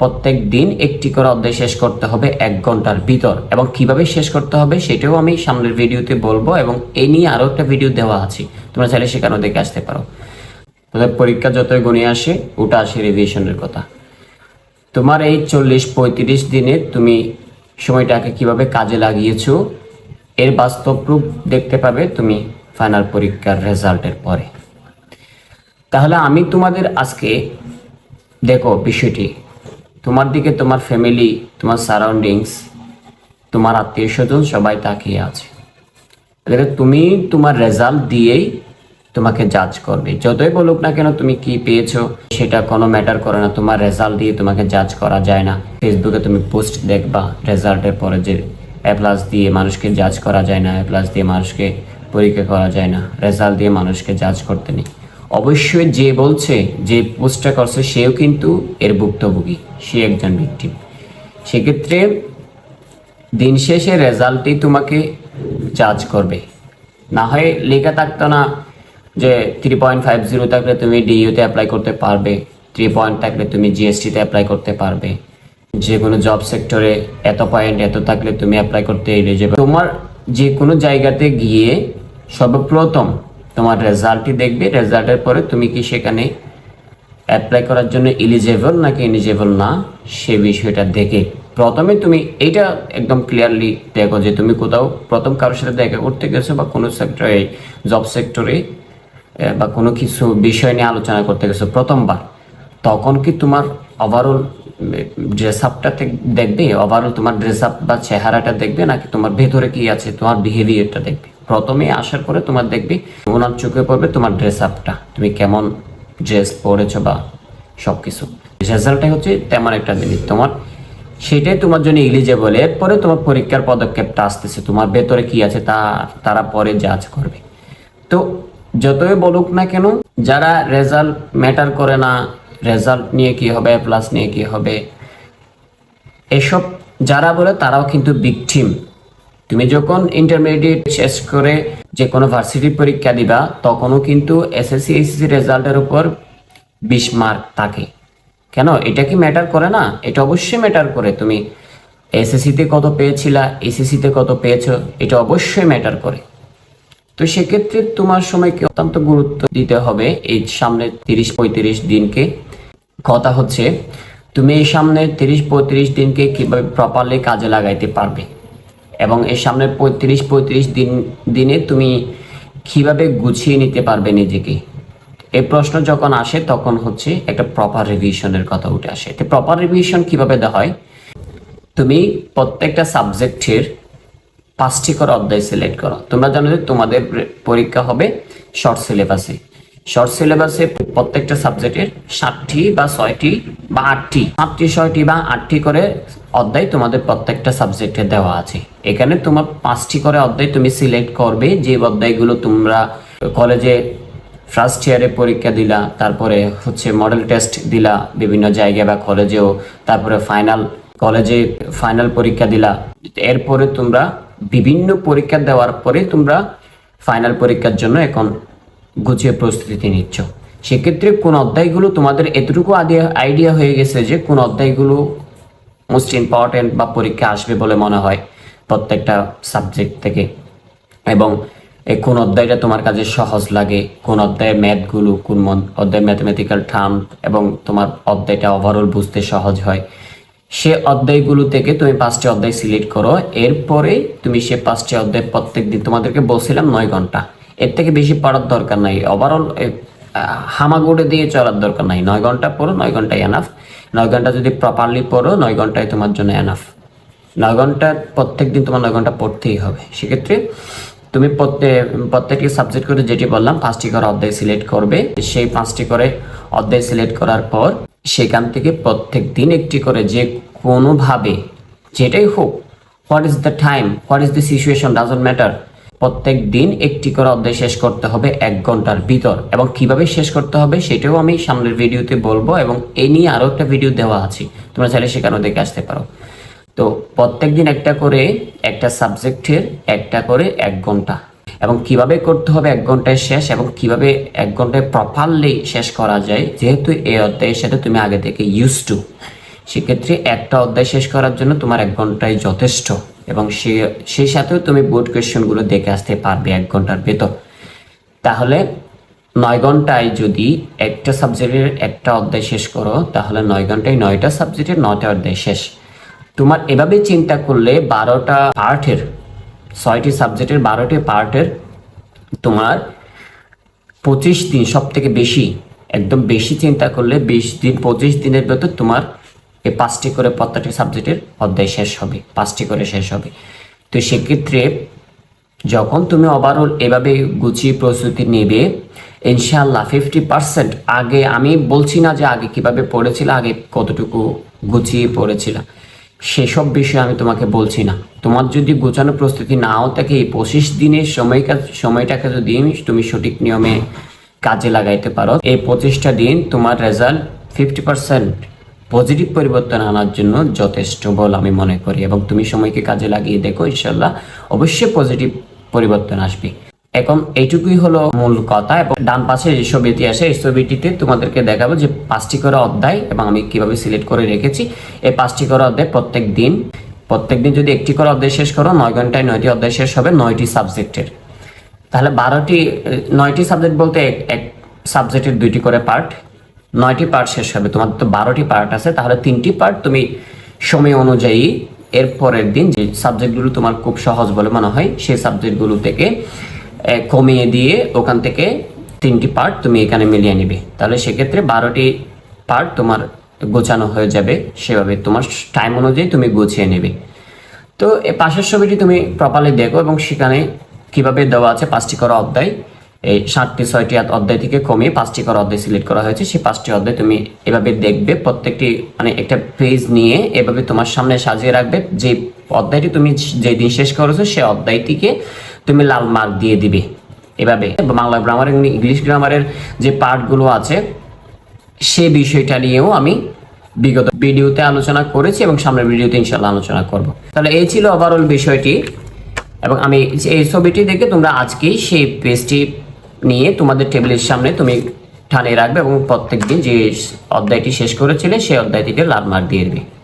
প্রত্যেক দিন একটি করে অধ্যায় শেষ করতে হবে এক ঘণ্টার ভিতর। এবং কীভাবে শেষ করতে হবে সেটাও আমি সামনের ভিডিওতে বলব এবং এ নিয়ে আরও একটা ভিডিও দেওয়া আছে। তোমরা চাইলে সেখানেও দেখে আসতে পারো। তোদের পরীক্ষা যতই গণিয়ে আসে, ওটা আসে রিভিশনের কথা। তোমার এই চল্লিশ পঁয়ত্রিশ দিনে তুমি সময়টাকে কীভাবে কাজে লাগিয়েছো, এর বাস্তব রূপ দেখতে পাবে তুমি ফাইনাল পরীক্ষার রেজাল্টের পরে। তাহলে আমি তোমাদের আজকে, দেখো বিষয়টি তোমার দিকে তোমার ফ্যামিলি তোমার সারাউন্ডিংস তোমার আত্মীয় স্বজন সবাই তাকিয়ে আছে। এবারে তুমি তোমার রেজাল্ট দিয়েই তোমাকে জাজ করবে। যতই বলুক না কেন তুমি কি পেয়েছ, সেটা কোনো ম্যাটার করে না। তোমার রেজাল্ট দিয়ে তোমাকে জাজ করা যায় না। ফেসবুকে তুমি পোস্ট দেখবা রেজাল্টের পরে যে এ প্লাস দিয়ে মানুষকে জাজ করা যায় না এ প্লাস দিয়ে মানুষকে পরীক্ষা করা যায় না। রেজাল্ট দিয়ে মানুষকে জাজ করতে নেই। অবশ্যই যে বলছে, যে পোস্টটা করছে, সেও কিন্তু এর ভুক্তভোগী। সে একজন ভিকটিম সেক্ষেত্রে দিন শেষে রেজাল্টই তোমাকে জাজ করবে। না হয় লেখা থাকতো না যে থ্রি পয়েন্ট ফাইভ জিরো থাকলে তুমি ডিইউতে অ্যাপ্লাই করতে পারবে থ্রি পয়েন্ট থাকলে তুমি জিএসটিতে অ্যাপ্লাই করতে পারবে। যে কোনো জব সেক্টরে এত পয়েন্ট এত থাকলে তুমি অ্যাপ্লাই করতে এলিজিবল তোমার যে কোনো জায়গাতে গিয়ে সর্বপ্রথম তোমার রেজাল্টই দেখবে রেজাল্টের পরে তুমি কি সেখানে অ্যাপ্লাই করার জন্য এলিজেবল নাকি এলিজেবল না, সে বিষয়টা দেখে। প্রথমে তুমি এইটা একদম ক্লিয়ারলি দেখো যে তুমি কোথাও প্রথম কারোর সাথে দেখা করতে গেছো বা কোনো সেক্টরে জব সেক্টরে বা কোনো কিছু বিষয় নিয়ে আলোচনা করতে গেছো প্রথমবার, তখন কি তোমার ওভারঅল ড্রেস আপটা দেখবে? ওভারঅল তোমার ড্রেস আপ বা চেহারাটা দেখবে নাকি তোমার ভেতরে কি আছে, তোমার বিহেভিয়ারটা দেখবে? প্রথমে আসার পরে তোমার দেখবে ওনার চোখে পড়বে তোমার ড্রেস আপটা তুমি কেমন ড্রেস পরেছো বা সব কিছু রেজাল্টটাই হচ্ছে তেমন একটা জিনিস তোমার সেটাই তোমার জন্য ইলিজেবল এরপরে তোমার পরীক্ষার পদক্ষেপটা আসতেছে। তোমার ভেতরে কি আছে তা তারা পরে জাজ করবে। তো যতই বলুক না কেন, যারা রেজাল্ট ম্যাটার করে না রেজাল্ট নিয়ে কি হবে প্লাস নিয়ে কি হবে, এসব যারা বলে তারাও কিন্তু বিকটিম তুমি যখন ইন্টারমিডিয়েট শেষ করে যে কোনো ভার্সিটি পরীক্ষা দিবা, তখনও কিন্তু এসএসসি এইচএসসি রেজাল্টের উপর বিশ মার্ক থাকে। কেন? এটা কি ম্যাটার করে না? এটা অবশ্যই ম্যাটার করে। তুমি এসএসসিতে কত পেয়েছিলা এসএসসিতে কত পেয়েছ, এটা অবশ্যই ম্যাটার করে। তো সেক্ষেত্রে তোমার সময়কে অত্যন্ত গুরুত্ব দিতে হবে এই সামনে তিরিশ পঁয়ত্রিশ দিনকে। কথা হচ্ছে, তুমি এই সামনে তিরিশ পঁয়ত্রিশ দিনকে কীভাবে প্রপারলি কাজে লাগাইতে পারবে? এবং এই সামনে পঁয়ত্রিশ পঁয়ত্রিশ দিন, দিনে তুমি কীভাবে গুছিয়ে নিতে পারবে নিজেকে? এই প্রশ্ন যখন আসে, তখন হচ্ছে একটা প্রপার রিভিশনের কথা উঠে আসে। তো প্রপার রিভিশন কীভাবে দেওয়া হয়? তুমি প্রত্যেকটা সাবজেক্টের পাঁচটি করে অধ্যায় সিলেক্ট করো। তোমরা জানো যে তোমাদের পরীক্ষা হবে শর্ট সিলেবাসে শর্ট সিলেবাসে প্রত্যেকটা সাবজেক্টের সাতটি বা ছয়টি বা আটটি। সাতটি, ছয়টি বা আটটি করে অধ্যায় তোমাদের প্রত্যেকটা সাবজেক্টে দেওয়া আছে। এখানে তোমার পাঁচটি করে অধ্যায় তুমি সিলেক্ট করবে। যে অধ্যায়গুলো তোমরা কলেজে ফার্স্ট ইয়ারে পরীক্ষা দিলা, তারপরে হচ্ছে মডেল টেস্ট দিলা বিভিন্ন জায়গায় বা কলেজেও তারপরে ফাইনাল কলেজে ফাইনাল পরীক্ষা দিলা। এরপরে তোমরা বিভিন্ন পরীক্ষা দেওয়ার পরে তোমরা ফাইনাল পরীক্ষার জন্য এখন গুছিয়ে প্রস্তুতি নিচ্ছ। সেক্ষেত্রে কোন অধ্যায়গুলো তোমাদের এতটুকু আইডিয়া হয়ে গেছে যে কোন অধ্যায়গুলো মোস্ট ইম্পর্টেন্ট বা পরীক্ষা আসবে বলে মনে হয় প্রত্যেকটা সাবজেক্ট থেকে। এবং এই কোন অধ্যায়টা তোমার কাছে সহজ লাগে, কোন অধ্যায়ের ম্যাথগুলো কোন অধ্যায়ের ম্যাথমেটিক্যাল টার্ম এবং তোমার অধ্যায়টা ওভারঅল বুঝতে সহজ হয়। সে অধ্যায়গুলো থেকে তুমি পাঁচটি অধ্যায় সিলেক্ট করো এরপরে তুমি সে পাঁচটি অধ্যায় প্রত্যেক দিন তোমাদেরকে বলছিলাম নয় ঘণ্টা। এর থেকে বেশি পড়ার দরকার নাই। ওভারঅল হামাগুড়ে দিয়ে চলার দরকার নাই। নয় ঘণ্টা পড়ো, নয় ঘন্টায় এনাফ নয় ঘণ্টা যদি প্রপারলি পড়ো, নয় ঘন্টায় তোমার জন্য এনাফ নয় ঘণ্টা প্রত্যেক দিন তোমার নয় ঘণ্টা পড়তেই হবে। সেক্ষেত্রে তুমি প্রত্যেক প্রত্যেকটি সাবজেক্ট করে যেটি বললাম, পাঁচটি করে অধ্যায় সিলেক্ট করবে। সেই পাঁচটি করে অধ্যায় সিলেক্ট করার পর সেখান থেকে প্রত্যেক দিন একটি করে যে কোনোভাবে, যেটাই হোক what is the time what is the situation doesn't matter প্রত্যেক দিন একটি করে অধ্যায় শেষ করতে হবে এক ঘণ্টার ভিতর। এবং কীভাবে শেষ করতে হবে সেটাও আমি সামনের ভিডিওতে বলব এবং এ নিয়ে আরও একটা ভিডিও দেওয়া আছে। তোমরা চাইলে সেখানেও দেখে আসতে পারো। তো প্রত্যেক দিন একটা করে একটা সাবজেক্টের একটা করে এক ঘণ্টা। এবং কীভাবে করতে হবে এক ঘন্টায় শেষ এবং কীভাবে এক ঘন্টায় প্রপারলি শেষ করা যায়, যেহেতু এই অধ্যায়ের সাথে তুমি আগে থেকে ইউজ টু সেক্ষেত্রে একটা অধ্যায় শেষ করার জন্য তোমার এক ঘন্টায় যথেষ্ট। এবং সে, সেই সাথেও তুমি বোর্ড কোয়েশ্চেনগুলো দেখে আসতে পারবে এক ঘণ্টার ভেতর। তাহলে নয় ঘন্টায় যদি একটা সাবজেক্টের একটা অধ্যায় শেষ করো, তাহলে নয় ঘন্টায় নয়টা সাবজেক্টের নয়টা অধ্যায় শেষ। তোমার এভাবে চিন্তা করলে বারোটা পার্টের, ছয়টি সাবজেক্টের বারোটি পার্টের তোমার পঁচিশ দিন সব থেকে বেশি, একদম বেশি চিন্তা করলে বিশ দিন, পঁচিশ দিনের ভেতর তোমার এই পাঁচটি করে প্রত্যেকটি সাবজেক্টের অধ্যায় শেষ হবে, পাঁচটি করে শেষ হবে। তো সেক্ষেত্রে যখন তুমি ওভারঅল এভাবে গুছিয়ে প্রস্তুতি নেবে ইনশাল্লাহ ফিফটি পার্সেন্ট আগে আমি বলছি না যে আগে কীভাবে পড়েছিল, আগে কতটুকু গুছিয়ে পড়েছিল, সেসব বিষয়ে আমি তোমাকে বলছি না। তোমার যদি গোছানো প্রস্তুতি নাও থাকে, এই পঁচিশ দিনের সময় সময়টাকে যদি তুমি সঠিক নিয়মে কাজে লাগাইতে পারো, এই পঁচিশটা দিন তোমার রেজাল্ট ফিফটি পার্সেন্ট পজিটিভ পরিবর্তন আনার জন্য যথেষ্ট বল আমি মনে করি এবং তুমি সময়কে কাজে লাগিয়ে দেখো ইনশাল্লাহ অবশ্যই পজিটিভ পরিবর্তন আসবে। এখন এইটুকুই হলো মূল কথা এবং ডান পাশে যে ছবিটি আসে এই ছবিটিতে তোমাদেরকে দেখাবো যে পাঁচটি করে অধ্যায় এবং আমি কীভাবে সিলেক্ট করে রেখেছি। এই পাঁচটি করে অধ্যায় প্রত্যেক দিন প্রত্যেক দিন যদি একটি করে অধ্যায় শেষ করো, নয় ঘন্টায় নয়টি অধ্যায় শেষ হবে নয়টি সাবজেক্টের। তাহলে বারোটি, নয়টি সাবজেক্ট বলতে এক- সাবজেক্টের দুইটি করে পার্ট। নয়টি পার্ট শেষ হবে। তোমার তো বারোটি পার্ট আছে, তাহলে তিনটি পার্ট তুমি সময় অনুযায়ী এর পরের দিন যে সাবজেক্টগুলো তোমার খুব সহজ বলে মনে হয়, সেই সাবজেক্টগুলো থেকে কমিয়ে দিয়ে ওখান থেকে তিনটি পার্ট তুমি এখানে মিলিয়ে নিবে। তাহলে সেক্ষেত্রে বারোটি পার্ট তোমার গোছানো হয়ে যাবে, সেভাবে তোমার টাইম অনুযায়ী তুমি গুছিয়ে নেবে। তো এই পাশের ছবিটি তুমি প্রপারলি দেখো এবং সেখানে কীভাবে দেওয়া আছে, পাঁচটি করা অধ্যায়। এই ষাটটি ছয়টি অধ্যায় থেকে কমিয়ে পাঁচটি করা অধ্যায় সিলেক্ট করা হয়েছে। সেই পাঁচটি অধ্যায় তুমি এভাবে দেখবে, প্রত্যেকটি মানে একটা পেজ নিয়ে এভাবে তোমার সামনে সাজিয়ে রাখবে। যে অধ্যায়টি তুমি যে দিন শেষ করেছ সেই অধ্যায়টিকে তুমি লাল মার্ক দিয়ে দিবে। এভাবে বাংলা গ্রামার এবং ইংলিশ গ্রামারের যে পার্টগুলো আছে, সে বিষয়টা নিয়েও আমি বিগত ভিডিওতে আলোচনা করেছি এবং সামনের ভিডিওতে ইনশাল্লাহ আলোচনা করব। তাহলে এই ছিল ওভারঅল বিষয়টি এবং আমি এই ছবিটি দেখে তোমরা আজকেই সেই পেজটি নিয়ে তোমাদের টেবিলের সামনে তুমি ঠানে রাখবে এবং প্রত্যেকদিন যে অধ্যায়টি শেষ করেছিলে, সেই অধ্যায়টিকে লাল মার্ক দিয়ে দেবে।